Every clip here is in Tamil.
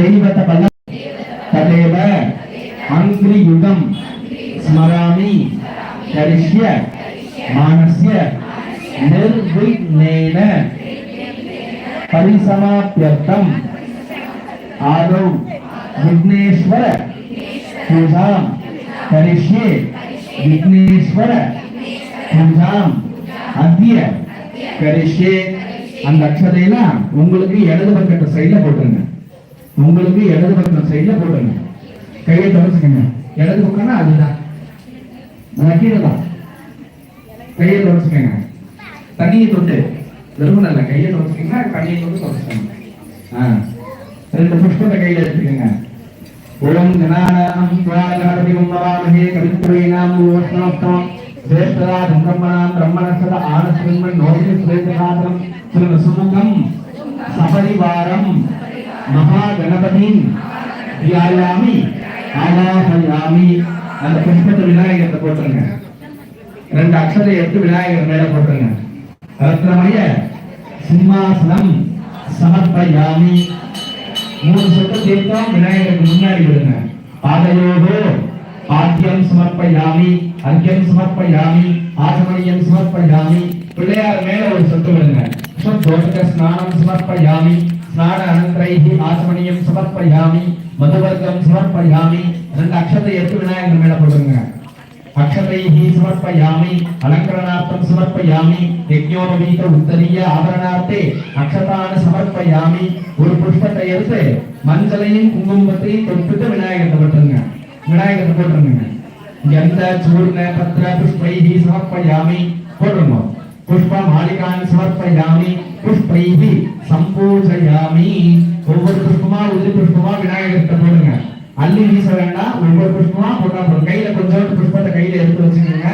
தெய்வத பல ததேவ அங்கிரியுகம் ஸ்மராமி கரிஷ்ய மானஸ்ய நிர்விக்னேன பரிசமாப்யர்த்தம் ஆதௌ விக்னேஸ்வர பூஜாம் கரிஷ்யே விக்னேஸ்வர பூஜாம் அத்திய கரிஷ்யே அந்த அக்ஷதையெல்லாம் உங்களுக்கு இடது பக்கத்து சைடில் போட்டுருங்க உங்களுக்கு இடது பக்கம் சைடுல போட்டுருங்க. கையை தொடச்சுக்கங்க. இடது பக்கம்னா அதுதான். கீழதான். கையை தொடச்சுக்கங்க. தண்ணியை தொட்டு. வெறும் நல்ல கையை தொடச்சுக்கீங்கன்னா தண்ணியை தொட்டு தொடச்சுக்கணும் ஆ. ரெண்டு புஷ்பத்தை கையில எடுத்துக்கங்க. ஓம் கணானாம் துவாகணபதிகம் நவாமஹே கவித்ரீணாம் ஓஷ்ணோஷ்ணம் சேஷ்டராஜம் பிரம்மணாம் பிரம்மணசத ஆனஸ்மின்மன் நோதி ஸ்வேதகாதரம் சில சபரிவாரம். மகாகணபதி. தியாயாமி ஆவாஹயாமி அந்த புஷ்பத்தை விநாயகத்தை போட்டுருங்க. ரெண்டு அக்ஷதை எடுத்து விநாயகர் மேல போட்டுருங்க. ரத்னமய சிம்மாசனம் சமர்ப்பயாமி. மூணு சொட்டு தீர்த்தம் விநாயகருக்கு முன்னாடி விடுங்க. பாதையோகோ பாத்தியம் சமர்ப்பயாமி அர்க்கியம் சமர்ப்பயாமி ஆச்சமணியம் சமர்ப்பயாமி. பிள்ளையார் மேல ஒரு சொட்டு விடுங்க. தோஷக ஸ்நானம் சமர்ப்பயாமி. స్నానానంతరైః ఆత్మనీయం సమర్పయామి మధువర్గం సమర్పయామి రెండు అక్షతలు ఎత్తు వినాయకుడి మీద పడుతుంది అక్షతైః సమర్పయామి అలంకరణార్థం సమర్పయామి యజ్ఞోపవీత ఉత్తరీయ ఆభరణార్థే అక్షతాన్ని సమర్పయామి ஒரு புஷ்பத்தை எடுத்து மஞ்சளையும் குங்குமத்தையும் தொட்டுட்டு விநாயகத்தை போட்டுருங்க விநாயகத்தை போட்டுருங்க எந்த சூர்ண பத்திர புஷ்பை சமர்ப்பயாமி போட்டுருங்க புஷ்ப மாளிகான் சமர்ப்பயாமி புஷ்பைஹி சம்பூஜயாமி. ஒவ்வொரு புஷ்பமா உள்ளி புஷ்பமா விநாயகர்கிட்ட போடுங்க. அள்ளி வீச வேண்டாம். ஒவ்வொரு புஷ்பமா போட்டா போதும். கையில கொஞ்சோண்டு புஷ்பத்தை கையில எடுத்து வச்சுக்கோங்க.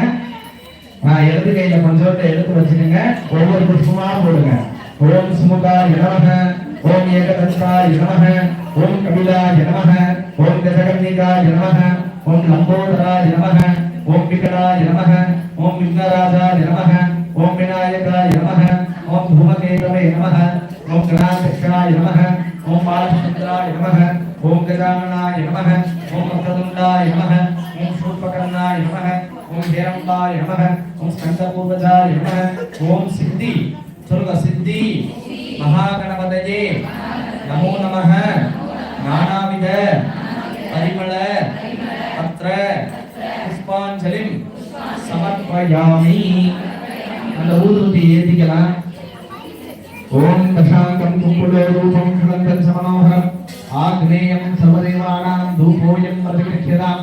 இடது கையில கொஞ்சோண்டு எடுத்து வச்சுக்கோங்க. ஒவ்வொரு புஷ்பமா போடுங்க. ஓம் சுமுகா இளமக ஓம் ஏகதந்தா இளமக ஓம் கபிலா இளமக ஓம் கஜகன்னிகா இளமக ஓம் லம்போதரா இளமக ஓம் விகடா இளமக ஓம் விக்னராஜா இளமக ஓம் விநாயகா இளமக ஓம் பூமகேதவே நம ஓம் கணாதக்ஷணாய நம ஓம் பாலச்சந்திராய நம ஓம் கஜானனாய நம ஓம் வக்ரதுண்டாய நம ஓம் சூப்பகர்ணாய நம ஓம் ஹேரம்பாய நம ஓம் ஸ்கந்தபூர்வஜாய நம ஓம் சித்தி சொல்லுங்க சித்தி மகாகணபதயே நமோ நம நானாவித பரிமள பத்ர புஷ்பாஞ்சலிம் சமர்ப்பயாமி. அந்த ஊதுபத்தி ஏத்திக்கலாம். ओम प्रशांतं कुंकुलो रूपं खलंतं समनोहर आग्नेयं सर्वदेवानां धूपोऽयं प्रतिगृह्यतां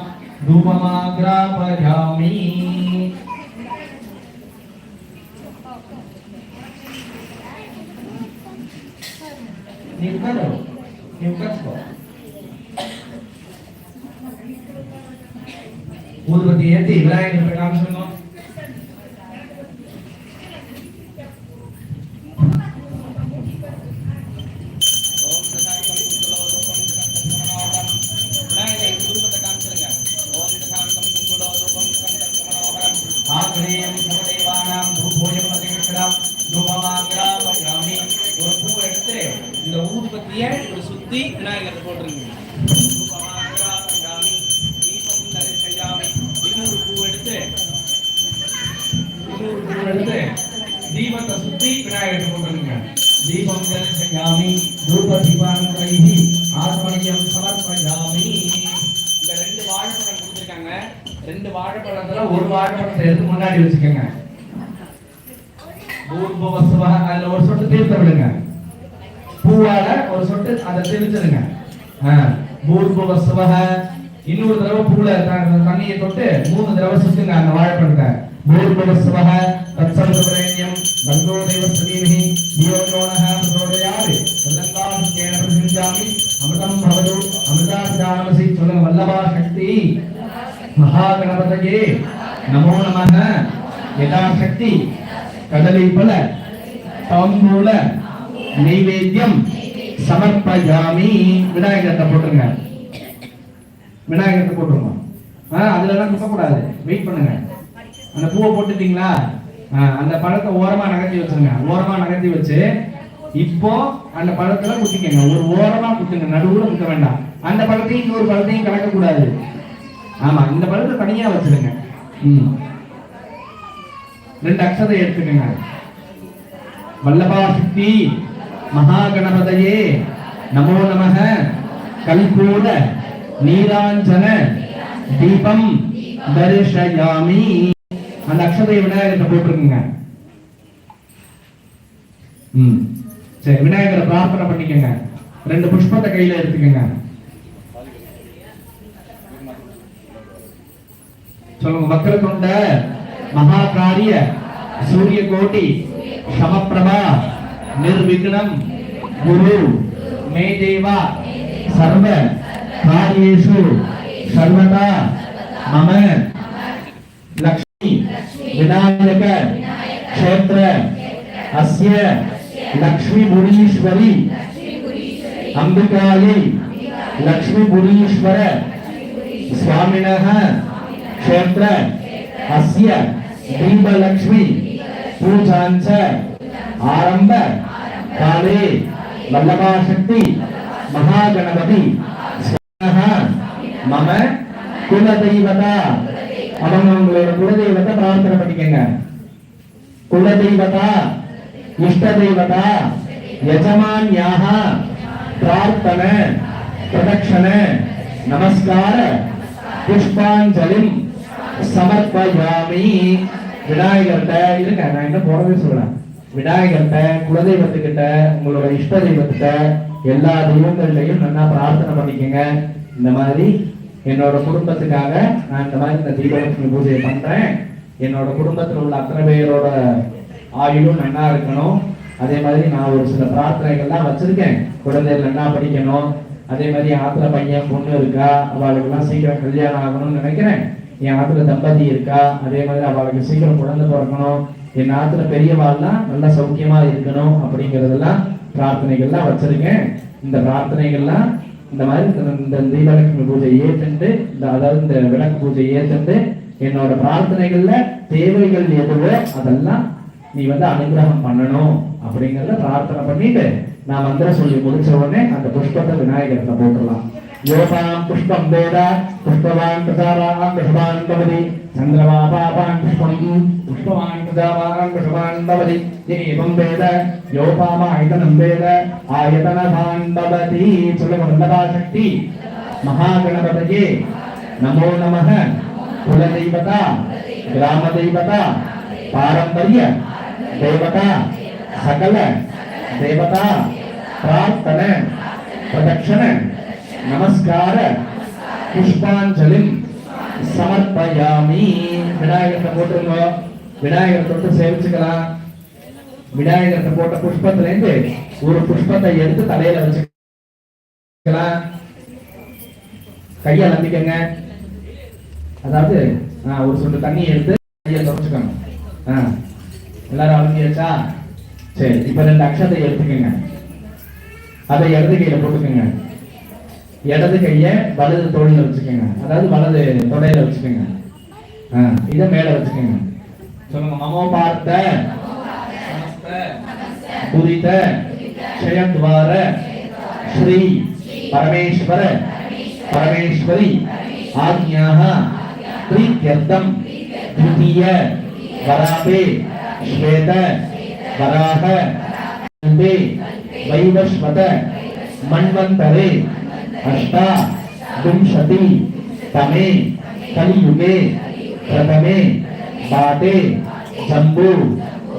धूपमाग्रापयामि। ನೀವು ಕರೋ ನೀವು ಕರ್ಸ್ಕೋ ಊದ್ಬತ್ತಿ ಎತ್ತಿ ಇಬ್ರಾಹಿಂ ಪ್ರಕಾಶನೋ தூப ஆத்மனியம் சமர்ப்பயாமி. இந்த ரெண்டு வாழைப்பழம் கொடுத்துருக்காங்க. ரெண்டு வாழைப்பழத்துல ஒரு வாழைப்பழத்தை எடுத்து முன்னாடி வச்சுக்கோங்க. பூர்வவசுவ அதுல ஒரு சொட்டு தீர்த்த விடுங்க. பூவால ஒரு சொட்டு அதை தெளிச்சிருங்க பூர்வவசுவ. இன்னொரு தடவை பூல தண்ணியை தொட்டு மூணு தடவை சுத்துங்க அந்த வாழைப்பழத்தை. பூர்வவசுவ தத்சர்வரேண்யம் பந்தோ தேவ சதீமஹி தியோ யோனஹ சதங்காஸ்கேன அமிர்தம் பவது அமிர்தாபிதானமசி சொல்ல வல்லபா சக்தி மகாகணபதயே நமோ நமः யதாசக்தி கதலிபல தாம்பூல நைவேத்தியம் சமர்ப்பயாமி விநாயகத்தை போட்டுருங்க. விநாயகத்தை போட்டுருங்க. ஆ அதுலலாம் குத்தக்கூடாது. வெயிட் பண்ணுங்க. அந்த பூவை போட்டுட்டீங்களா? அந்த பழத்தை ஓரமாக நகர்த்தி வச்சிருங்க. ஓரமாக நகர்த்தி வச்சு இப்போ அந்த பழத்துல குத்திக்கங்க. ஒரு ஓரமா குத்துங்க. நடுவுல குத்த வேண்டாம். அந்த பழத்தையும் இன்னொரு பழத்தையும் கலக்க கூடாது ஆமா இந்த பழத்தை தனியா வச்சிருங்க. ம். ரெண்டு அக்ஷதை எடுத்துக்கங்க. வல்லபா சக்தி மகாகணபதையே நமோ நமக. கல்கூட நீராஞ்சன தீபம் தரிசயாமி. அந்த அக்ஷதையை விநாயகத்தை போட்டிருக்குங்க. ம். சரி விநாயகரை பிரார்த்தனை பண்ணிக்கங்க. ரெண்டு புஷ்பத்தை கையில எடுத்துக்கங்க. சொல்லுங்க வக்கர வக்ரதுண்ட மகாகாரிய சூரிய கோட்டி சமப்பிரபா நிர்விக்னம் குரு மே தேவா சர்வ காரியேஷு சர்வதா மம லக்ஷ்மி விநாயக கஷேத்திர அஸ்ய லக்ஷ்மி புரீஸ்வரி அம்பிகாலி லக்ஷ்மி புரீஸ்வர स्वामिनः क्षेत्र अस्य दीपलक्ष्मी पूजाञ्च आरम्भ काले वल्लभाशक्ति महागणपति स्वामिनः मम குலதெய்வதா அவங்க உங்களோட குலதெய்வத்தை பிரார்த்தனை பண்ணிக்கங்க குலதெய்வதா இஷ்ட தெய்வதா யஜமான்யாக பிரார்த்தன பிரதட்சண நமஸ்கார புஷ்பாஞ்சலிம் சமர்ப்பயாமி. விநாயகர்கிட்ட இருக்க நான் என்ன போறதே சொல்றேன் விநாயகர்கிட்ட குலதெய்வத்துக்கிட்ட உங்களோட இஷ்ட தெய்வத்திட்ட எல்லா தெய்வங்கள்லையும் நல்லா பிரார்த்தனை பண்ணிக்கோங்க. இந்த மாதிரி என்னோட குடும்பத்துக்காக நான் இந்த மாதிரி இந்த தீபலட்சுமி பூஜையை பண்றேன். என்னோட குடும்பத்தில் உள்ள அத்தனை பேரோட ஆயுளும் நல்லா இருக்கணும்? அதே மாதிரி நான் ஒரு சில பிரார்த்தனைகள்லாம் வச்சிருக்கேன். குழந்தைகள் நல்லா படிக்கணும்? அதே மாதிரி என் ஆத்துல பையன் பொண்ணு இருக்கா? அவளுக்கெல்லாம் சீக்கிரம் கல்யாணம் ஆகணும்னு நினைக்கிறேன். என் ஆத்துல தம்பதி இருக்கா? அதே மாதிரி அவளுக்கு சீக்கிரம் குழந்தை பிறக்கணும். என் ஆத்துல பெரியவாள்லாம் நல்லா சௌக்கியமா இருக்கணும் அப்படிங்கறதெல்லாம் பிரார்த்தனைகள்லாம் வச்சிருக்கேன். இந்த பிரார்த்தனைகள்லாம் இந்த மாதிரி இந்த- இந்த தீபலட்சுமி பூஜை ஏற்றுண்டு இந்த அதாவது இந்த விளக்கு பூஜை ஏற்றுண்டு என்னோட பிரார்த்தனைகள்ல தேவைகள் எதுவோ அதெல்லாம் நீ வந்து அனுகிரகம் பண்ணணும் அப்படிங்கறத பிரார்த்தனை பண்ணிட்டு நான் மந்திரம் சொல்லி முடிச்ச உடனே அந்த புஷ்பத்தை விநாயகர்ல போட்டுடலாம். யோகாம் புஷ்பம் வேத புஷ்பவான் பிரசாராம் புஷ்பான் பவதி சந்திரமா புஷ்பம் புஷ்பவான் பிரசாராம் புஷ்பான் பவதி ஏவம் வேத ஆயதனம் வேத ஆயதனபான் பவதி சொல்லுங்க மகாகணபதியே நமோ குலதெய்வதா கிராம தெய்வதா பாரம்பரிய தேவதா சகல தேவதா பிரார்த்தன பிரதட்சண நமஸ்கார புஷ்பாஞ்சலிம் சமர்ப்பயாமி விநாயகத்தை போட்டுருங்க. விநாயகர் தொட்டு சேவிச்சுக்கலாம் விநாயகர்கிட்ட போட்ட புஷ்பத்துல இருந்து ஒரு புஷ்பத்தை எடுத்து தலையில வச்சுக்கலாம். கையை நம்பிக்கங்க அதாவது ஒரு சொட்டு தண்ணி எடுத்து கையை தொடச்சுக்கணும் ஆ, எல்லாரும் அலம்பியாச்சா சரி இப்ப ரெண்டு அக்ஷதை எடுத்துக்கங்க அதை இடது கையில போட்டுக்கோங்க இடது கைய வலது தோளில வச்சுக்கோங்க அதாவது வலது தொடையில வச்சுக்கோங்க ஆ, இதை மேல வச்சுக்கோங்க சொல்லுங்க மமோ பார்த்த உதித்த க்ஷயத்வார ஸ்ரீ பரமேஸ்வர பரமேஸ்வரி ஆக்ஞாः प्रीत्यर्थम द्वितीय वरापे श्वेत वराह कल्पे, वैवस्वत, मन्वन्तरे, अष्टा, विंशति, तमे, कलियुगे, प्रथमे बाटे जम्बू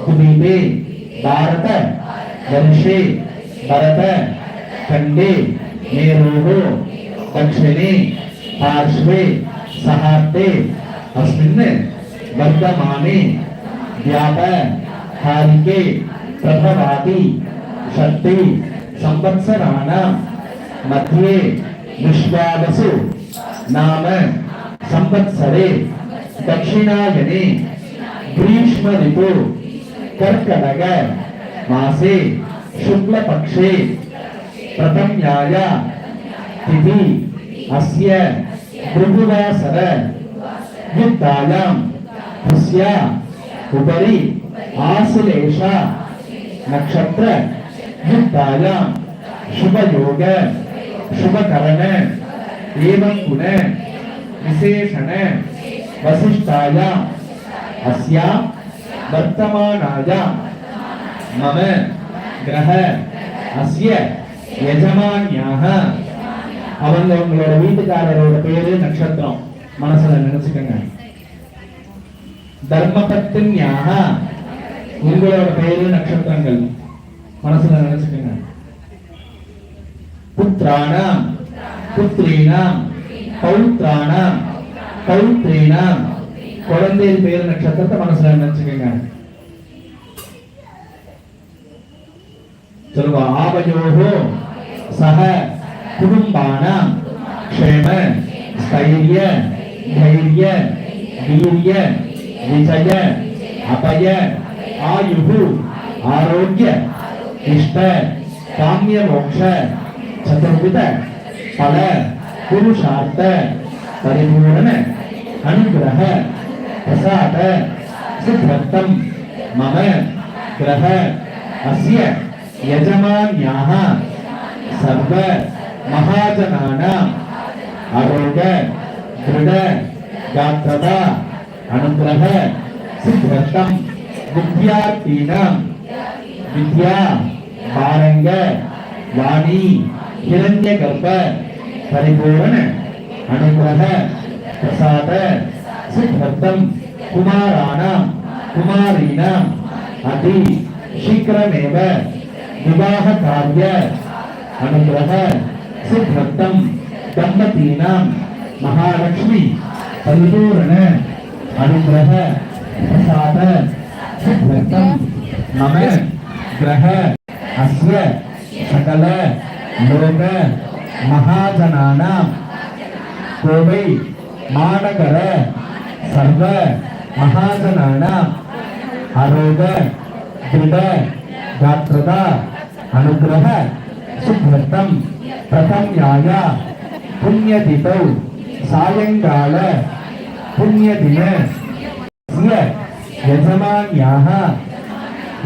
कुदीपे भारत वर्षे भरत खंडे मेरोः दक्षिणे, पार्श्वे सहाते अस्मिन् वर्तमाने व्याप हारिके प्रभवादि संवत्सराणां मध्ये, विश्वावसु, नाम, संवत्सरे, दक्षिणायने ग्रीष्म ऋतु कर्कटक मासे, शुक्लपक्षे, प्रथम्याय, तिथि, अस्य, भृगुवासर युक्तायां तस्य उपरि आश्लेष नक्षत्र युक्तायाम शुभ योग शुभ करण एवं गुण विशेषण वसिष्ठायाम अस्या वर्तमानायाम मम ग्रह अस्य यजमान्याः அவங்க உங்களோட வீட்டுக்காரரோட பேரு நட்சத்திரம் மனசுல நினைச்சுக்கோங்க தர்மபத்தின்யாக உங்களோட பேரு நட்சத்திரங்கள். மனசுல நினைச்சுக்கோங்க. புத்திராணாம் புத்திரீனாம். பௌத்ராணாம் பௌத்ரீனாம் குழந்தையின் பேரு நட்சத்திரத்தை மனசுல நினைச்சுக்கோங்க. சொல்லுவா ஆபயோகோ சக குடும்பானாம். க்ஷேம ஸ்தைரிய தைரிய வீரிய. ವಿಜಯ ಅಪಯ ಆಯು ಆರೋಗ್ಯ ಇಷ್ಟ ಕಾಮ್ಯ ಮೋಕ್ಷ ಚತುರ್ವಿಧ ಫಲ ಪುರುಷಾರ್ಥ ಪರಿಪೂರ್ಣ ಅನುಗ್ರಹ ಪ್ರಸಾದ ಸಿದ್ಧರ್ಥಂ ಮಮ ಗ್ರಹ ಅಸ್ಯ ಯಜಮಾನ್ಯಾಹ ಸರ್ವ ಮಹಾಜನಾನಾಂ ಆರೋಗ್ಯ ದೃಢ ಗಾತ್ರದ அனுகிரக சித்வர்த்தம் வித்யார்த்தீனம் வித்யா பாரங்க வாணி ஹிரண்ய கர்ப்ப பரிபூரண அனுகிரக பிரசாத சித்வர்த்தம் குமாராணாம் குமாரீனாம் அதி சீக்கிரமேவ விவாக காரிய அனுகிரக சித்வர்த்தம் தம்பதீனாம் மகாலட்சுமி பரிபூரண அனுகிரக பிரசாத ரத்தம் நம கிரக அஸ்ய சகல லோக மகாஜனானாம். கோவை மாநகர சர்வ மகாஜனானாம். ஆரோக திருட காத்திரதா அனுகிரக சுக்ரத்தம். பிரதம்யாய புண்ணியதிதௌ சாயங்கால पुण्यदिन। स्य यजमान्याः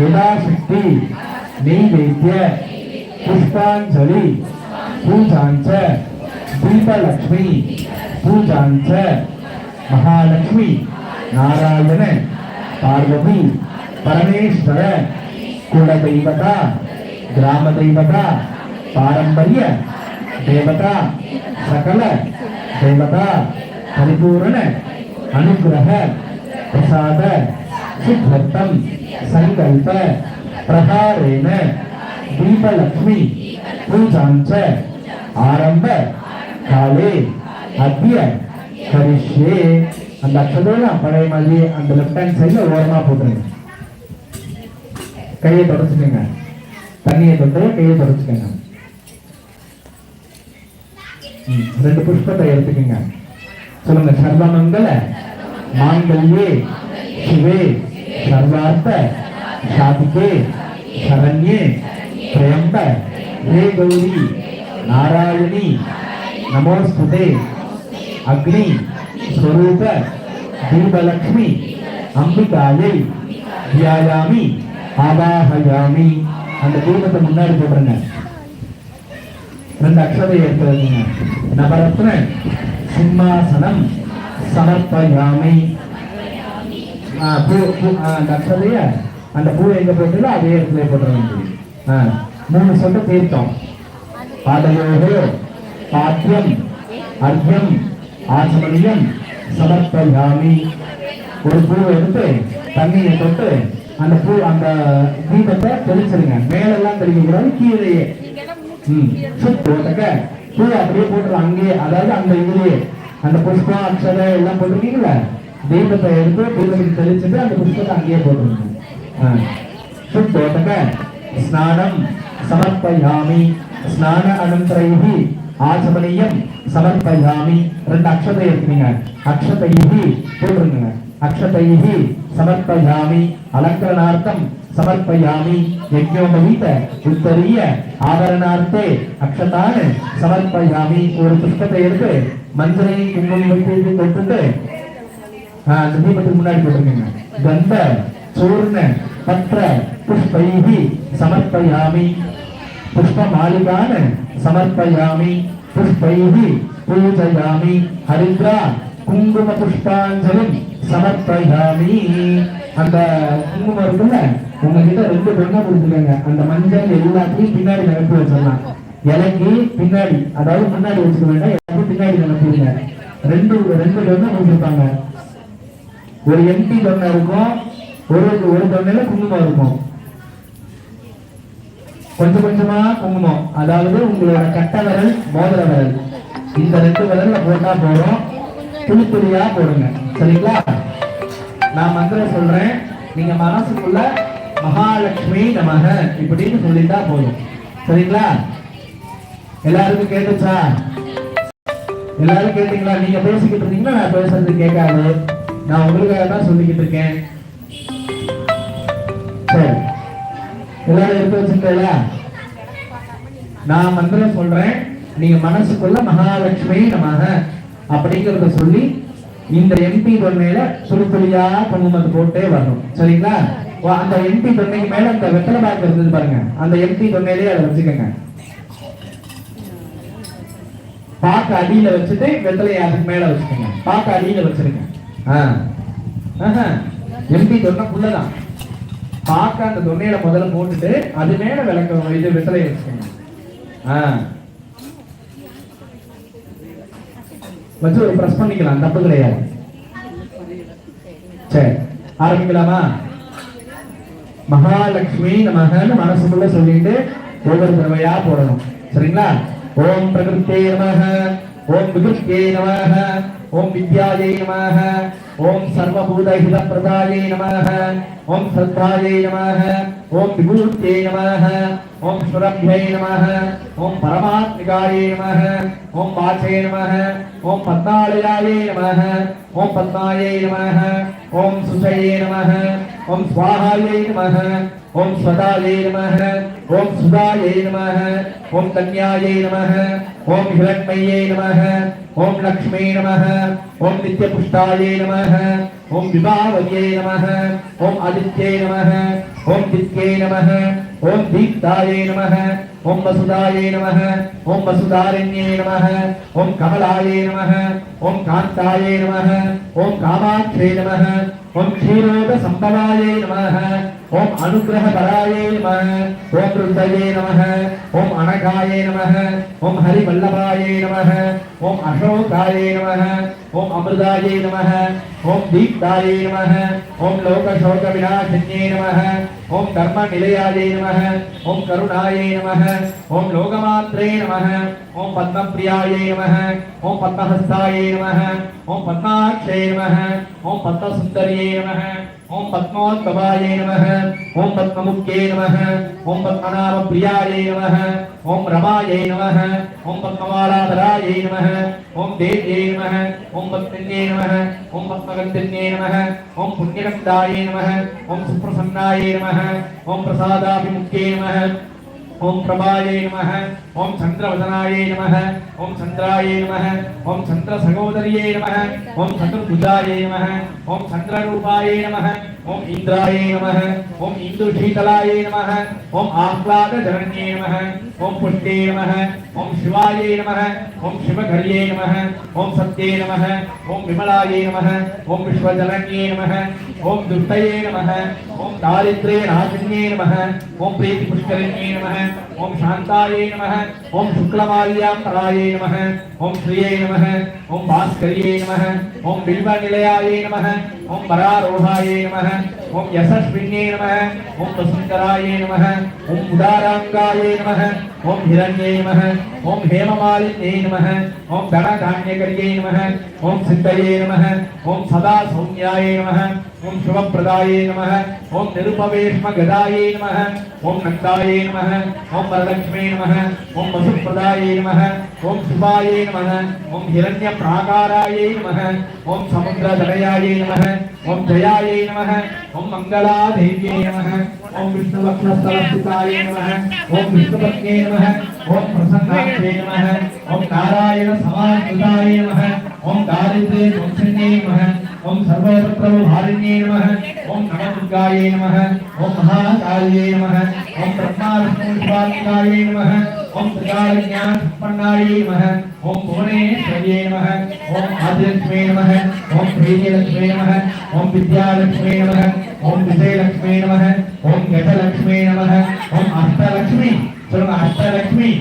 यदाशक्ति। नैवेद्य। पुष्पाञ्जलि। पूजाञ्च। दीपलक्ष्मी। पूजाञ्च। महालक्ष्मी। नारायण। पार्वती। परमेश्वर। कुलदैवता। ग्रामदैवता। पारंपर्य देवता। सकल। देवता। परिपूर्ण। அனுகிரக பிரசாத சித்வத்தம் சங்கல்ப பிரகாரேன தீபலக்ஷ்மி பூஜாஞ்ச ஆரம்ப காலே அத்திய கரிஷ்யே. அந்த அக்ஷதோட பழைய மாதிரி அந்த லெஃப்ட் ஹேண்ட் சைடில் ஓரமாக போட்டுருங்க. கையை தொடச்சுக்கோங்க. தண்ணியை தொட்டு கையை தொடச்சுக்கோங்க. ரெண்டு புஷ்பத்தை எடுத்துக்கோங்க. சொல்லுங்க சர்வமங்கல மாங்கல்யே சிவே சர்வார்த்த சாதிக்கே சரண்யே பிரயம்ப ஹே கௌரி நாராயணி நமோஸ்துதே அக்னி ஸ்வரூப தீபலக்ஷ்மி அம்பிகாயை தியாயாமி ஆவாகயாமி. அந்த தீபத்தை முன்னாடி போட்டுருங்க. ரெண்டு அக்ஷதை ஏற்படுங்க நவரத்ன சிம்மாசனம் சமர்ப்பயாமி பூ பூ அந்த அக்ஷதைய அந்த பூ எங்க போட்டுல அதே இடத்துல போட்டுருவாங்க மூணு சொட்டு தீர்த்தம் பாதயோகோ பாத்தியம் அர்த்தம் ஆச்சமணியம் சமர்ப்பயாமி ஒரு பூ எடுத்து தண்ணியை தொட்டு அந்த பூ அந்த தீபத்தை தெளிச்சிருங்க மேலெல்லாம் தெளிக்க கூடாது கீழேயே போட்டக்க பூ அப்படியே போட்டுருவோம் அங்கேயே. அதாவது அந்த இதுலயே அந்த புஷ்பம் அந்த புஷ்பத்தை அங்கேயே போட்டுருக்கோம் சுத்தோட்டக ஸ்நானம் சமர்ப்பயாமி ஸ்நான அனந்தரைஹி ஆச்சமனியம் சமர்ப்பயாமி. ரெண்டு அக்ஷத்தை எடுத்துங்க அக்ஷத்தைஹி போட்டுருங்க. அக்ஷத்தைஹி சமர்ப்பயாமி. அலங்கரணார்த்தம் ಸಮರ್ಪಯಾಮಿ ಯಜ್ಞೋಪವೀತ ಉತ್ತರೀಯ ಆಭರಣಾರ್ಥೆ ಅಕ್ಷತಾನ ಸಮರ್ಪಯಾಮಿ ஒரு புஷ்பத்தை எடுத்து மந்திரை குங்குமம் வைத்து தொட்டுட்டு அந்த தீபத்துக்கு முன்னாடி போட்டுருக்கீங்க. கந்த சூர்ண பத்ர புஷ்பைஹி சமர்ப்பயாமி. புஷ்ப மாலிகான சமர்ப்பயாமி. புஷ்பைஹி பூஜயாமி. ஹரித்ரா குங்கும புஷ்பாஞ்சலி சமர்ப்பயாமி. அந்த குங்குமம் இருக்குல்ல உங்ககிட்ட ரெண்டு பெண்ணை கொடுத்துருங்க அந்த மஞ்சள் எல்லாத்தையும் பின்னாடி நிரப்பி வச்சிடலாம். இலைக்கு பின்னாடி. அதாவது முன்னாடி வச்சுக்க வேண்டாம் எல்லாத்தையும் பின்னாடி நிரப்பிடுங்க. ரெண்டு ரெண்டு பெண்ணை கொடுத்துருப்பாங்க. ஒரு எம்டி தொன்னை இருக்கும் ஒரு ஒரு தொன்னையில குங்குமம் இருக்கும். கொஞ்சம் கொஞ்சமா குங்குமம். அதாவது உங்களோட கட்ட விரல் மோதிர விரல். இந்த ரெண்டு விரல்ல போட்டா போறோம் துளி துளியா போடுங்க. சரிங்களா? நான் மந்திரம் சொல்றேன். நீங்க மனசுக்குள்ள மகாலட்சுமி நமக இப்படின்னு சொல்லிட்டா போதும். சரிங்களா? எல்லாருக்கும் கேட்டுச்சா? எல்லாரும் கேட்டீங்களா? நீங்க பேசிக்கிட்டு இருந்தீங்கன்னா நான் பேசுறது கேட்காது. நான் உங்களுக்காக தான் சொல்லிக்கிட்டு இருக்கேன். சரி. எல்லாரும் எடுத்து வச்சுட்டீங்களா நான் மந்திரம் சொல்றேன். நீங்க மனசுக்குள்ள மகாலட்சுமி நமக அப்படிங்கறத சொல்லி இந்த எம்பி தொன்மையில சுறுசுறியா குங்குமத்தை போட்டே வரணும். சரிங்களா? ஓ, அந்த எம்பி தொன்மைக்கு மேல அந்த வெத்தலை பாக்கு இருந்தது பாருங்க. அந்த எம்பி தொன்மையிலேயே அதை வச்சுக்கோங்க. பாக்கு அடியில வச்சுட்டு வெத்தலையை அதுக்கு மேல வச்சுக்கோங்க. பாக்கு அடியில வச்சிருங்க. எம்பி தொன்னைக்குள்ளதான் பாக்க அந்த தொன்னையில முதல்ல போட்டுட்டு அது மேல விளக்க இது வெத்தலையை வச்சுக்கோங்க. ஆ. வச்சு ஒரு பிரஸ் பண்ணிக்கலாம் தப்பு கிடையாது. சரி ஆரம்பிக்கலாமா? மகாலட்சுமி நமகன்னு மனசுக்குள்ள சொல்லிட்டு ஒவ்வொரு தடவையா போடணும். சரிங்களா? ஓம் பிரகிருத்தே நமக ஓம் விகிருத்தே நமக ஓம் வித்யாயை நமக ஓம் சர்வபூதஹித பிரதாயை நமக ஓம் சத்ராயை நமக ஓம் விபூத்தே நமக ஓம் சுரபியை நம ஓம் பரமாத்மிகாயை நம ஓம் பாச்சை நம ஓம் பத்மாலயாயை நம ஓம் பத்மாயை நம ஓம் சுஷயே நம ஓம் ஸ்வாஹாயை நம ஓம் ஸ்வதாயை நம ஓம் சுதாயை நம ஓம் கன்யாயை நம ஓம் ஹிரண்மையை நம ஓம் லக்ஷ்மே நம ஓம் நித்யபுஷ்டாயை நம ஓம் விபாவயே நம ஓம் ஆதித்யை நம ஓம் தித்யை நம ஓம் தீப்தாயே நமக ஓம் வசுதாயே நமக ஓம் வசுதாரண்யே நமக ஓம் கமலாயே நமக ஓம் காந்தாயே நமக ஓம் காமாட்சே நமக ஓம் க்ஷீரோக சம்பவாயே நமக ஓம் அனுகிரக பராயே நமக ஓம் ருத்தயே நமக ஓம் அனகாயே நமக ஓம் ஹரி வல்லபாயே நமக ஓம் அசோகாயே நமக ஓம் அமிர்தாயே நமக ஓம் தீப்தாயே நமக ஓம் லோகசோக விநாசன்யே நமக ஓம் கர்ம நிலையாயே நமக ஓம் கருணாயே நமக ஓம் லோகமாத்ரே நமக ஓம் பத்மபிரியாயே நமக ஓம் பத்மஹஸ்தாயே நமக ஓம் பத்மாட்சே நமக ஓம் பத்மசுந்தரியே நமக ஓம் பத்மோத்பவாயே நம ஓம் பத்மமுக்யே நம ஓம் பத்மநாப பத்மநாபப்பிரியாயே நம ஓம் ரமாயை நம ஓம் பத்மமாலாதராயை நம ஓம் தேவியை நம ஓம் பத்மன்யே நம ஓம் பத்மகந்தன்யே நம ஓம் புண்ணியகந்தாயை நம ஓம் சுப்ரசன்னாயை நம ஓம் பிரசாதாபிமுக்யே நம ஓம் பிரபாயை நமக ஓம் சந்திரவதனாயை நமக ஓம் சந்திராயை நமக ஓம் சந்திர சகோதரியை நமக ஓம் சந்திரபுஜாயை நமக ஓம் சந்திரரூபாயை நமக ஓம் இந்திராயை நமக ஓம் இந்து சீதலாயை நமக ஓம் ஆஹ்லாத ஜனன்யே நமக ஓம் புஷ்டே நமக ஓம் சிவாயை நமக ஓம் சிவகரியே நமக ஓம் சத்யே நமக ஓம் விமலாயை நமக ஓம் விஸ்வஜனன்யே நமக ஓம் துஷ்டயே நமக ஓம் தாரித்ரே நாசின்யே நமக ஓம் பிரீத்தி புஷ்கரண்யே நமக ஓம் சாந்தாயே நமக ஓம் சுக்லமால்யாம்பராயை நமக ஓம் ஸ்ரீயே நமக ஓம் பாஸ்கரியே நமக ஓம் பில்வ நிலையாயே நமக ஓம் பராரோகாயே நமக ஓம் யசஸ்வின்யே நமக ஓம் வசுந்தராயே நமக ஓம் உதாராங்காயே நமக ஓம் ஹிரண்யே நமக ஓம் ஹேமமாலின்யே நமக ஓம் தனதான்யகரியே நமக ஓம் சித்தையே நமக ஓம் சதா சௌமியாய நமக ஓம் சிவப்பிரதாயே நமக ஓம் நிருபவேஷ்ம கதாயே நமக ஓம் நந்தாயே நமக ஓம் வரலட்சுமே நமக ஓம் வசுப்பிரதாயே நமக ஓம் சிவாயே நமக ஓம் ஹிரண்ய பிராகாராயே நமக ஓம் சமுத்திரதனயாயே நமக ஓம் ஜயாயை நமக ஓம் மங்களாதேவியே நமக ஓம் விஷ்ணுலக்ஷ்மஸ்தலஸ்திதாயே நமக ஓம் விஷ்ணுபத்யே நமக ஓம் பிரசன்னாட்சே நமக ஓம் நாராயண சமாஸ்கிருதாயே நமக ஓம் தாரித்ரே வம்சன்யே நமக ஓம் சர்வபத்ரவ ओम सर्वत्र भारिण्ये नमः ओम नमदुर्गाय नमः ओम महाकाल्ये नमः ओम ब्रह्मास्मृतिपालिकाय नमः ओम त्रिकालज्ञानसम्पन्नाय नमः ओम भुवनेश्वर्ये नमः ओम आदिलक्ष्मे नमः ओम प्रीतिलक्ष्मे नमः ओम विद्यालक्ष्मे नमः ओम विजयलक्ष्मे नमः ओम गतलक्ष्मे नमः ओम अष्टलक्ष्मी सर्व अष्टलक्ष्मी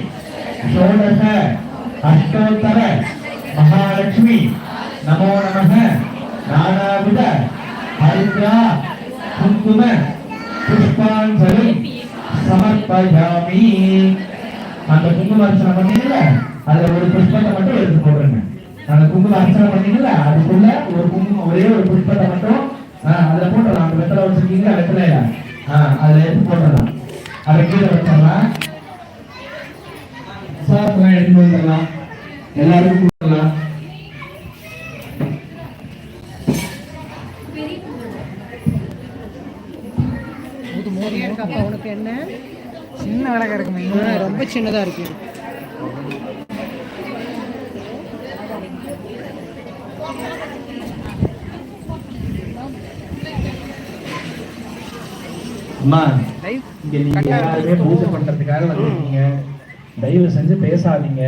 षोडश अष्टोत्तर महालक्ष्मी नमो नमः நானாவித ஹரித்ரா குங்கும புஷ்பாஞ்சலி சமர்ப்பயாமி. அந்த குங்கும அர்ச்சனை பண்ணீங்கல்ல அதுல ஒரு புஷ்பத்தை மட்டும் எடுத்து போடுறேங்க அந்த குங்கும அர்ச்சனை பண்ணீங்கல்ல அதுக்குள்ள ஒரு குங்குமம் ஒரே ஒரு புஷ்பத்தை மட்டும் அதுல போட்டலாம் அந்த வெத்தலை வச்சிருக்கீங்க வெத்தலையா? அதுல எடுத்து போட்டலாம் அதை கீழே வச்சிடலாம். சாப்பிடலாம் வந்துடலாம் எல்லாருக்கும் கொடுக்கலாம் உனக்கு என்ன? சின்ன விளக்கு இருக்குமே ரொம்ப சின்னதா இருக்கு. அம்மா லைவ் இங்க நீங்க பூஜை பண்றதுக்காக வந்திருக்கீங்க. தயவு செஞ்சு பேசாதீங்க.